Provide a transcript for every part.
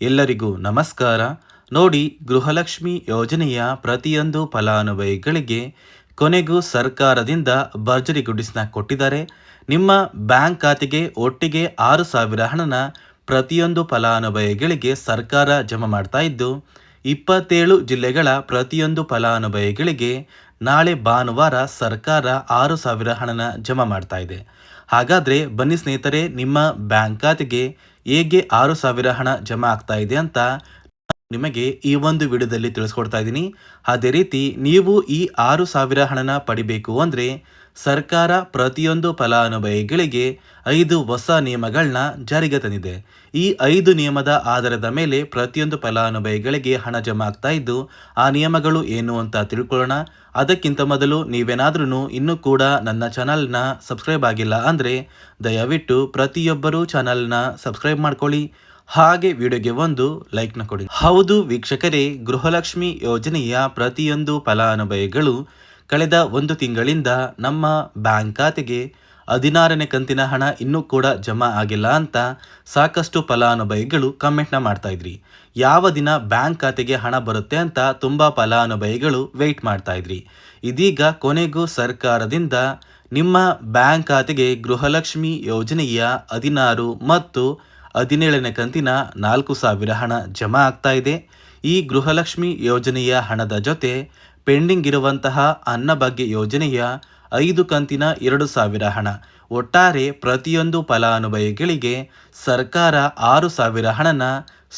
ಎಲ್ಲರಿಗೂ ನಮಸ್ಕಾರ. ನೋಡಿ, ಗೃಹಲಕ್ಷ್ಮಿ ಯೋಜನೆಯ ಪ್ರತಿಯೊಂದು ಫಲಾನುಭವಿಗಳಿಗೆ ಕೊನೆಗೂ ಸರ್ಕಾರದಿಂದ ಭರ್ಜರಿ ಗುಡಿಸ್ನ ಕೊಟ್ಟಿದ್ದಾರೆ. ನಿಮ್ಮ ಬ್ಯಾಂಕ್ ಖಾತೆಗೆ ಒಟ್ಟಿಗೆ ಆರು ಸಾವಿರ ಹಣನ ಪ್ರತಿಯೊಂದು ಫಲಾನುಭವಿಗಳಿಗೆ ಸರ್ಕಾರ ಜಮಾ ಮಾಡ್ತಾ ಇದ್ದು, ಇಪ್ಪತ್ತೇಳು ಜಿಲ್ಲೆಗಳ ಪ್ರತಿಯೊಂದು ಫಲಾನುಭವಿಗಳಿಗೆ ನಾಳೆ ಭಾನುವಾರ ಸರ್ಕಾರ ಆರು ಸಾವಿರ ಹಣನ ಜಮಾ ಮಾಡ್ತಾ ಇದೆ. ಹಾಗಾದರೆ ಬನ್ನಿ ಸ್ನೇಹಿತರೆ, ನಿಮ್ಮ ಬ್ಯಾಂಕ್ ಖಾತೆಗೆ ಹೇಗೆ ಆರು ಸಾವಿರ ಹಣ ಜಮಾ ಆಗ್ತಾ ಇದೆ ಅಂತ ನಿಮಗೆ ಈ ಒಂದು ವಿಡಿಯೋದಲ್ಲಿ ತಿಳಿಸ್ಕೊಡ್ತಾ ಇದ್ದೀನಿ. ಅದೇ ರೀತಿ ನೀವು ಈ ಆರು ಸಾವಿರ ಹಣನ ಪಡಿಬೇಕು ಅಂದರೆ ಸರ್ಕಾರ ಪ್ರತಿಯೊಂದು ಫಲಾನುಭವಿಗಳಿಗೆ ಐದು ಹೊಸ ನಿಯಮಗಳನ್ನ ಜಾರಿಗೆ ತಂದಿದೆ. ಈ ಐದು ನಿಯಮದ ಆಧಾರದ ಮೇಲೆ ಪ್ರತಿಯೊಂದು ಫಲಾನುಭವಿಗಳಿಗೆ ಹಣ ಜಮಾ ಆಗ್ತಾ ಇದ್ದು, ಆ ನಿಯಮಗಳು ಏನು ಅಂತ ತಿಳ್ಕೊಳ್ಳೋಣ. ಅದಕ್ಕಿಂತ ಮೊದಲು ನೀವೇನಾದ್ರೂ ಇನ್ನೂ ಕೂಡ ನನ್ನ ಚಾನಲ್ನ ಸಬ್ಸ್ಕ್ರೈಬ್ ಆಗಿಲ್ಲ ಅಂದರೆ ದಯವಿಟ್ಟು ಪ್ರತಿಯೊಬ್ಬರೂ ಚಾನಲ್ನ ಸಬ್ಸ್ಕ್ರೈಬ್ ಮಾಡ್ಕೊಳ್ಳಿ. ಹಾಗೆ ವಿಡಿಯೋಗೆ ಒಂದು ಲೈಕ್ನ ಕೊಡಿ. ಹೌದು ವೀಕ್ಷಕರೇ, ಗೃಹಲಕ್ಷ್ಮಿ ಯೋಜನೆಯ ಪ್ರತಿಯೊಂದು ಫಲಾನುಭವಿಗಳು ಕಳೆದ ಒಂದು ತಿಂಗಳಿಂದ ನಮ್ಮ ಬ್ಯಾಂಕ್ ಖಾತೆಗೆ ಹದಿನಾರನೇ ಕಂತಿನ ಹಣ ಇನ್ನೂ ಕೂಡ ಜಮಾ ಆಗಿಲ್ಲ ಅಂತ ಸಾಕಷ್ಟು ಫಲಾನುಭವಿಗಳು ಕಮೆಂಟ್ನ ಮಾಡ್ತಾ ಇದ್ರಿ. ಯಾವ ದಿನ ಬ್ಯಾಂಕ್ ಖಾತೆಗೆ ಹಣ ಬರುತ್ತೆ ಅಂತ ತುಂಬ ಫಲಾನುಭವಿಗಳು ವೆಯ್ಟ್ ಮಾಡ್ತಾ ಇದ್ರಿ. ಇದೀಗ ಕೊನೆಗೂ ಸರ್ಕಾರದಿಂದ ನಿಮ್ಮ ಬ್ಯಾಂಕ್ ಖಾತೆಗೆ ಗೃಹಲಕ್ಷ್ಮಿ ಯೋಜನೆಯ ಹದಿನಾರು ಮತ್ತು ಹದಿನೇಳನೇ ಕಂತಿನ ನಾಲ್ಕು ಸಾವಿರ ಹಣ ಜಮಾ ಆಗ್ತಾ ಇದೆ. ಈ ಗೃಹಲಕ್ಷ್ಮಿ ಯೋಜನೆಯ ಹಣದ ಜೊತೆ ಪೆಂಡಿಂಗ್ ಇರುವಂತಹ ಅನ್ನಭಾಗ್ಯ ಯೋಜನೆಯ ಐದು ಕಂತಿನ ಎರಡು ಸಾವಿರ ಹಣ. ಒಟ್ಟಾರೆ ಪ್ರತಿಯೊಂದು ಫಲಾನುಭವಿಗಳಿಗೆ ಸರ್ಕಾರ ಆರು ಸಾವಿರ ಹಣನ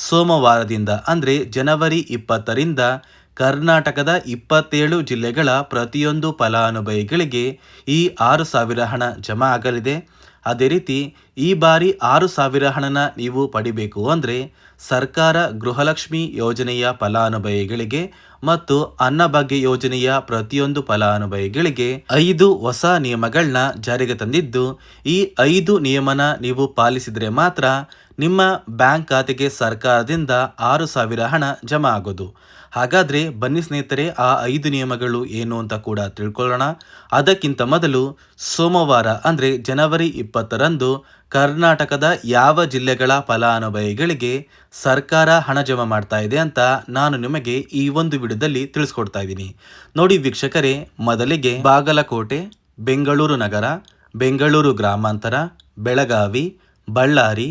ಸೋಮವಾರದಿಂದ ಅಂದರೆ ಜನವರಿ ಇಪ್ಪತ್ತರಿಂದ ಕರ್ನಾಟಕದ ಇಪ್ಪತ್ತೇಳು ಜಿಲ್ಲೆಗಳ ಪ್ರತಿಯೊಂದು ಫಲಾನುಭವಿಗಳಿಗೆ ಈ ಆರು ಸಾವಿರ ಹಣ ಜಮಾ ಆಗಲಿದೆ. ಅದೇ ರೀತಿ ಈ ಬಾರಿ ಆರು ಸಾವಿರ ಹಣನ ನೀವು ಪಡಿಬೇಕು ಅಂದರೆ ಸರ್ಕಾರ ಗೃಹಲಕ್ಷ್ಮಿ ಯೋಜನೆಯ ಫಲಾನುಭವಿಗಳಿಗೆ ಮತ್ತು ಅನ್ನಭಾಗ್ಯ ಯೋಜನೆಯ ಪ್ರತಿಯೊಂದು ಫಲಾನುಭವಿಗಳಿಗೆ ಐದು ಹೊಸ ನಿಯಮಗಳನ್ನ ಜಾರಿಗೆ ತಂದಿದ್ದು ಈ ಐದು ನಿಯಮನ ನೀವು ಪಾಲಿಸಿದರೆ ಮಾತ್ರ ನಿಮ್ಮ ಬ್ಯಾಂಕ್ ಖಾತೆಗೆ ಸರ್ಕಾರದಿಂದ ಆರು ಸಾವಿರ ಹಣ ಜಮಾ ಆಗೋದು. ಹಾಗಾದರೆ ಬನ್ನಿ ಸ್ನೇಹಿತರೆ, ಆ ಐದು ನಿಯಮಗಳು ಏನು ಅಂತ ಕೂಡ ತಿಳ್ಕೊಳ್ಳೋಣ. ಅದಕ್ಕಿಂತ ಮೊದಲು ಸೋಮವಾರ ಅಂದರೆ ಜನವರಿ ಇಪ್ಪತ್ತರಂದು ಕರ್ನಾಟಕದ ಯಾವ ಜಿಲ್ಲೆಗಳ ಫಲಾನುಭವಿಗಳಿಗೆ ಸರ್ಕಾರ ಹಣ ಜಮಾ ಮಾಡ್ತಾ ಇದೆ ಅಂತ ನಾನು ನಿಮಗೆ ಈ ಒಂದು ವಿಡಿಯೋದಲ್ಲಿ ತಿಳಿಸ್ಕೊಡ್ತಾ ಇದ್ದೀನಿ. ನೋಡಿ ವೀಕ್ಷಕರೇ, ಮೊದಲಿಗೆ ಬಾಗಲಕೋಟೆ, ಬೆಂಗಳೂರು ನಗರ, ಬೆಂಗಳೂರು ಗ್ರಾಮಾಂತರ, ಬೆಳಗಾವಿ, ಬಳ್ಳಾರಿ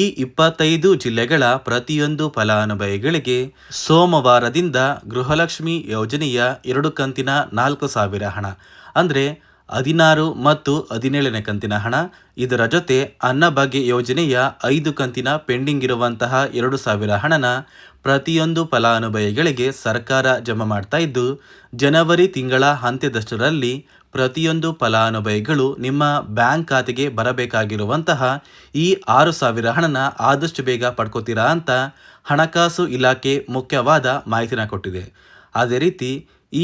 ಈ ಇಪ್ಪತ್ತೈದು ಜಿಲ್ಲೆಗಳ ಪ್ರತಿಯೊಂದು ಫಲಾನುಭವಿಗಳಿಗೆ ಸೋಮವಾರದಿಂದ ಗೃಹಲಕ್ಷ್ಮಿ ಯೋಜನೆಯ ಎರಡು ಕಂತಿನ ನಾಲ್ಕು ಸಾವಿರ ಹಣ, ಅಂದರೆ ಹದಿನಾರು ಮತ್ತು ಹದಿನೇಳನೇ ಕಂತಿನ ಹಣ. ಇದರ ಜೊತೆ ಅನ್ನಭಾಗ್ಯ ಯೋಜನೆಯ ಐದು ಕಂತಿನ ಪೆಂಡಿಂಗ್ ಇರುವಂತಹ ಎರಡು ಸಾವಿರ ಹಣನ ಪ್ರತಿಯೊಂದು ಫಲಾನುಭವಿಗಳಿಗೆ ಸರ್ಕಾರ ಜಮಾ ಮಾಡ್ತಾ ಇದ್ದು, ಜನವರಿ ತಿಂಗಳ ಅಂತ್ಯದಷ್ಟರಲ್ಲಿ ಪ್ರತಿಯೊಂದು ಫಲಾನುಭವಿಗಳು ನಿಮ್ಮ ಬ್ಯಾಂಕ್ ಖಾತೆಗೆ ಬರಬೇಕಾಗಿರುವಂತಹ ಈ ಆರು ಸಾವಿರ ಹಣನ ಆದಷ್ಟು ಬೇಗ ಪಡ್ಕೋತೀರಾ ಅಂತ ಹಣಕಾಸು ಇಲಾಖೆ ಮುಖ್ಯವಾದ ಮಾಹಿತಿನ ಕೊಟ್ಟಿದೆ. ಅದೇ ರೀತಿ,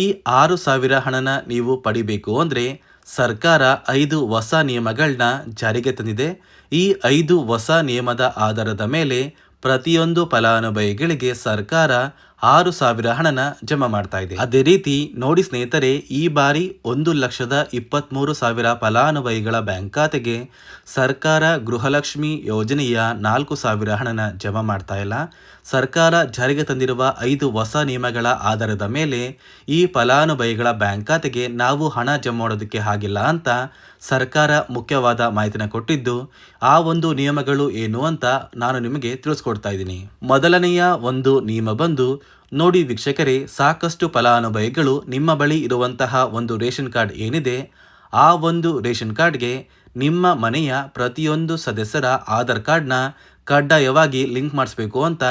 ಈ ಆರು ಸಾವಿರ ಹಣನ ನೀವು ಪಡಿಬೇಕು ಅಂದರೆ ಸರ್ಕಾರ ಐದು ಹೊಸ ನಿಯಮಗಳನ್ನ ಜಾರಿಗೆ ತಂದಿದೆ. ಈ ಐದು ಹೊಸ ನಿಯಮದ ಆಧಾರದ ಮೇಲೆ ಪ್ರತಿಯೊಂದು ಫಲಾನುಭವಿಗಳಿಗೆ ಸರ್ಕಾರ ಆರು ಸಾವಿರ ಹಣನ ಜಮಾ ಮಾಡ್ತಾ ಇದೆ. ಅದೇ ರೀತಿ ನೋಡಿ ಸ್ನೇಹಿತರೆ, ಈ ಬಾರಿ ಒಂದು ಲಕ್ಷದ ಇಪ್ಪತ್ತ್ಮೂರು ಸಾವಿರ ಫಲಾನುಭವಿಗಳ ಬ್ಯಾಂಕ್ ಖಾತೆಗೆ ಸರ್ಕಾರ ಗೃಹಲಕ್ಷ್ಮಿ ಯೋಜನೆಯ ನಾಲ್ಕು ಸಾವಿರ ಹಣನ ಜಮಾ ಮಾಡ್ತಾ ಇಲ್ಲ. ಸರ್ಕಾರ ಜಾರಿಗೆ ತಂದಿರುವ ಐದು ಹೊಸ ನಿಯಮಗಳ ಆಧಾರದ ಮೇಲೆ ಈ ಫಲಾನುಭವಿಗಳ ಬ್ಯಾಂಕ್ ಖಾತೆಗೆ ನಾವು ಹಣ ಜಮಾ ಮಾಡೋದಕ್ಕೆ ಆಗಿಲ್ಲ ಅಂತ ಸರ್ಕಾರ ಮುಖ್ಯವಾದ ಮಾಹಿತಿನ ಕೊಟ್ಟಿದ್ದು ಆ ಒಂದು ನಿಯಮಗಳು ಏನು ಅಂತ ನಾನು ನಿಮಗೆ ತಿಳಿಸ್ಕೊಡ್ತಾ ಇದ್ದೀನಿ. ಮೊದಲನೆಯ ಒಂದು ನಿಯಮ ಬಂದು, ನೋಡಿ ವೀಕ್ಷಕರೇ, ಸಾಕಷ್ಟು ಫಲಾನುಭವಿಗಳು ನಿಮ್ಮ ಬಳಿ ಇರುವಂತಹ ಒಂದು ರೇಷನ್ ಕಾರ್ಡ್ ಏನಿದೆ, ಆ ಒಂದು ರೇಷನ್ ಕಾರ್ಡ್ಗೆ ನಿಮ್ಮ ಮನೆಯ ಪ್ರತಿಯೊಂದು ಸದಸ್ಯರ ಆಧಾರ್ ಕಾರ್ಡ್ನ ಕಡ್ಡಾಯವಾಗಿ ಲಿಂಕ್ ಮಾಡಿಸಬೇಕು ಅಂತ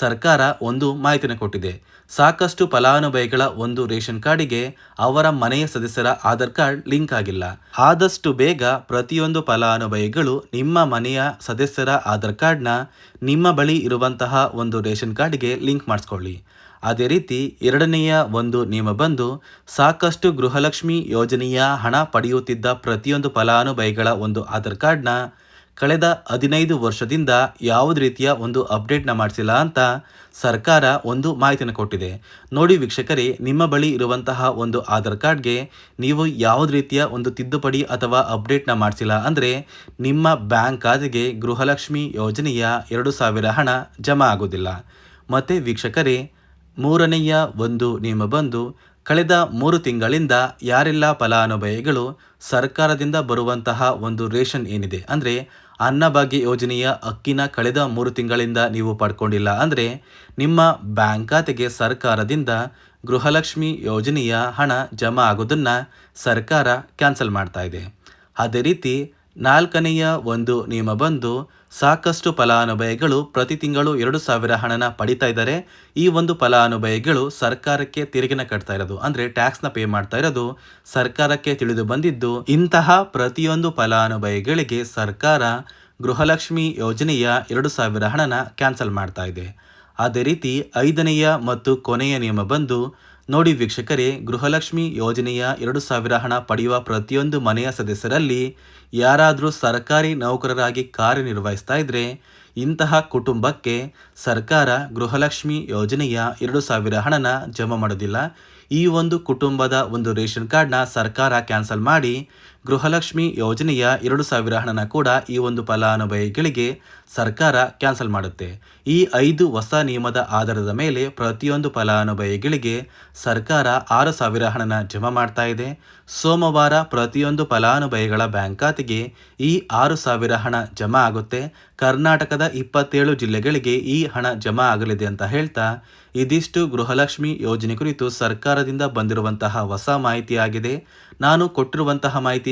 ಸರ್ಕಾರ ಒಂದು ಮಾಹಿತಿನ ಕೊಟ್ಟಿದೆ. ಸಾಕಷ್ಟು ಫಲಾನುಭವಿಗಳ ಒಂದು ರೇಷನ್ ಕಾರ್ಡಿಗೆ ಅವರ ಮನೆಯ ಸದಸ್ಯರ ಆಧಾರ್ ಕಾರ್ಡ್ ಲಿಂಕ್ ಆಗಿಲ್ಲ. ಆದಷ್ಟು ಬೇಗ ಪ್ರತಿಯೊಂದು ಫಲಾನುಭವಿಗಳು ನಿಮ್ಮ ಮನೆಯ ಸದಸ್ಯರ ಆಧಾರ್ ಕಾರ್ಡ್ನ ನಿಮ್ಮ ಬಳಿ ಇರುವಂತಹ ಒಂದು ರೇಷನ್ ಕಾರ್ಡ್ಗೆ ಲಿಂಕ್ ಮಾಡಿಸ್ಕೊಳ್ಳಿ. ಅದೇ ರೀತಿ ಎರಡನೆಯ ಒಂದು ನಿಯಮ ಬಂದು ಸಾಕಷ್ಟು ಗೃಹಲಕ್ಷ್ಮಿ ಯೋಜನೆಯ ಹಣ ಪಡೆಯುತ್ತಿದ್ದ ಪ್ರತಿಯೊಂದು ಫಲಾನುಭವಿಗಳ ಒಂದು ಆಧಾರ್ ಕಾರ್ಡ್ನ ಕಳೆದ ಹದಿನೈದು ವರ್ಷದಿಂದ ಯಾವುದೇ ರೀತಿಯ ಒಂದು ಅಪ್ಡೇಟ್ನ ಮಾಡಿಸಿಲ್ಲ ಅಂತ ಸರ್ಕಾರ ಒಂದು ಮಾಹಿತಿನ ಕೊಟ್ಟಿದೆ. ನೋಡಿ ವೀಕ್ಷಕರೇ, ನಿಮ್ಮ ಬಳಿ ಇರುವಂತಹ ಒಂದು ಆಧಾರ್ ಕಾರ್ಡ್ಗೆ ನೀವು ಯಾವುದೇ ರೀತಿಯ ಒಂದು ತಿದ್ದುಪಡಿ ಅಥವಾ ಅಪ್ಡೇಟ್ನ ಮಾಡಿಸಿಲ್ಲ ಅಂದರೆ ನಿಮ್ಮ ಬ್ಯಾಂಕ್ ಖಾತೆಗೆ ಗೃಹಲಕ್ಷ್ಮಿ ಯೋಜನೆಯ ಎರಡು ಸಾವಿರ ಹಣ ಜಮಾ ಆಗೋದಿಲ್ಲ. ಮತ್ತು ವೀಕ್ಷಕರೇ, ಮೂರನೆಯ ಒಂದು ನಿಯಮ ಬಂದು ಕಳೆದ ಮೂರು ತಿಂಗಳಿಂದ ಯಾರೆಲ್ಲ ಫಲಾನುಭವಿಗಳು ಸರ್ಕಾರದಿಂದ ಬರುವಂತಹ ಒಂದು ರೇಷನ್ ಏನಿದೆ? ಅಂದರೆ ಅನ್ನಭಾಗ್ಯ ಯೋಜನೆಯ ಅಕ್ಕಿನ ಕಳೆದ ಮೂರು ತಿಂಗಳಿಂದ ನೀವು ಪಡ್ಕೊಂಡಿಲ್ಲ. ಅಂದರೆ ನಿಮ್ಮ ಬ್ಯಾಂಕ್ ಖಾತೆಗೆ ಸರ್ಕಾರದಿಂದ ಗೃಹಲಕ್ಷ್ಮಿ ಯೋಜನೆಯ ಹಣ ಜಮಾ ಆಗೋದನ್ನು ಸರ್ಕಾರ ಕ್ಯಾನ್ಸಲ್ ಮಾಡ್ತಾ ಇದೆ. ಅದೇ ರೀತಿ ನಾಲ್ಕನೆಯ ಒಂದು ನಿಯಮ ಬಂದು ಸಾಕಷ್ಟು ಫಲಾನುಭವಿಗಳು ಪ್ರತಿ ತಿಂಗಳು ಎರಡು ಸಾವಿರ ಹಣನ ಪಡಿತಾ ಇದ್ದಾರೆ. ಈ ಒಂದು ಫಲಾನುಭವಿಗಳು ಸರ್ಕಾರಕ್ಕೆ ತೆರಿಗೆನ ಕಟ್ತಾ ಇರೋದು, ಅಂದರೆ ಟ್ಯಾಕ್ಸ್ನ ಪೇ ಮಾಡ್ತಾ ಇರೋದು, ಸರ್ಕಾರಕ್ಕೆ ತಿಳಿದು ಬಂದಿದ್ದು ಇಂತಹ ಪ್ರತಿಯೊಂದು ಫಲಾನುಭವಿಗಳಿಗೆ ಸರ್ಕಾರ ಗೃಹಲಕ್ಷ್ಮಿ ಯೋಜನೆಯ ಎರಡು ಸಾವಿರ ಹಣನ ಕ್ಯಾನ್ಸಲ್ ಮಾಡ್ತಾ ಇದೆ. ಅದೇ ರೀತಿ ಐದನೆಯ ಮತ್ತು ಕೊನೆಯ ನಿಯಮ ಬಂದು ನೋಡಿ ವೀಕ್ಷಕರೇ, ಗೃಹಲಕ್ಷ್ಮಿ ಯೋಜನೆಯ ಎರಡು ಸಾವಿರ ಹಣ ಪಡೆಯುವ ಪ್ರತಿಯೊಂದು ಮನೆಯ ಸದಸ್ಯರಲ್ಲಿ ಯಾರಾದರೂ ಸರ್ಕಾರಿ ನೌಕರರಾಗಿ ಕಾರ್ಯನಿರ್ವಹಿಸ್ತಾ ಇದ್ರೆ, ಇಂತಹ ಕುಟುಂಬಕ್ಕೆ ಸರ್ಕಾರ ಗೃಹಲಕ್ಷ್ಮಿ ಯೋಜನೆಯ ಎರಡು ಸಾವಿರ ಹಣನ ಜಮಾ ಮಾಡೋದಿಲ್ಲ. ಈ ಒಂದು ಕುಟುಂಬದ ಒಂದು ರೇಷನ್ ಕಾರ್ಡ್ನ ಸರ್ಕಾರ ಕ್ಯಾನ್ಸಲ್ ಮಾಡಿ ಗೃಹಲಕ್ಷ್ಮಿ ಯೋಜನೆಯ ಎರಡು ಸಾವಿರ ಹಣನ ಕೂಡ ಈ ಒಂದು ಫಲಾನುಭವಿಗಳಿಗೆ ಸರ್ಕಾರ ಕ್ಯಾನ್ಸಲ್ ಮಾಡುತ್ತೆ. ಈ ಐದು ಹೊಸ ನಿಯಮದ ಆಧಾರದ ಮೇಲೆ ಪ್ರತಿಯೊಂದು ಫಲಾನುಭವಿಗಳಿಗೆ ಸರ್ಕಾರ ಆರು ಸಾವಿರ ಹಣನ ಜಮಾ ಮಾಡ್ತಾ ಇದೆ. ಸೋಮವಾರ ಪ್ರತಿಯೊಂದು ಫಲಾನುಭವಿಗಳ ಬ್ಯಾಂಕ್ ಖಾತೆಗೆ ಈ ಆರು ಸಾವಿರ ಹಣ ಜಮಾ ಆಗುತ್ತೆ. ಕರ್ನಾಟಕದ ಇಪ್ಪತ್ತೇಳು ಜಿಲ್ಲೆಗಳಿಗೆ ಈ ಹಣ ಜಮಾ ಆಗಲಿದೆ ಅಂತ ಹೇಳ್ತಾ ಇದಿಷ್ಟು ಗೃಹಲಕ್ಷ್ಮಿ ಯೋಜನೆ ಕುರಿತು ಸರ್ಕಾರದಿಂದ ಬಂದಿರುವಂತಹ ಹೊಸ ಮಾಹಿತಿಯಾಗಿದೆ ನಾನು ಕೊಟ್ಟಿರುವಂತಹ ಮಾಹಿತಿ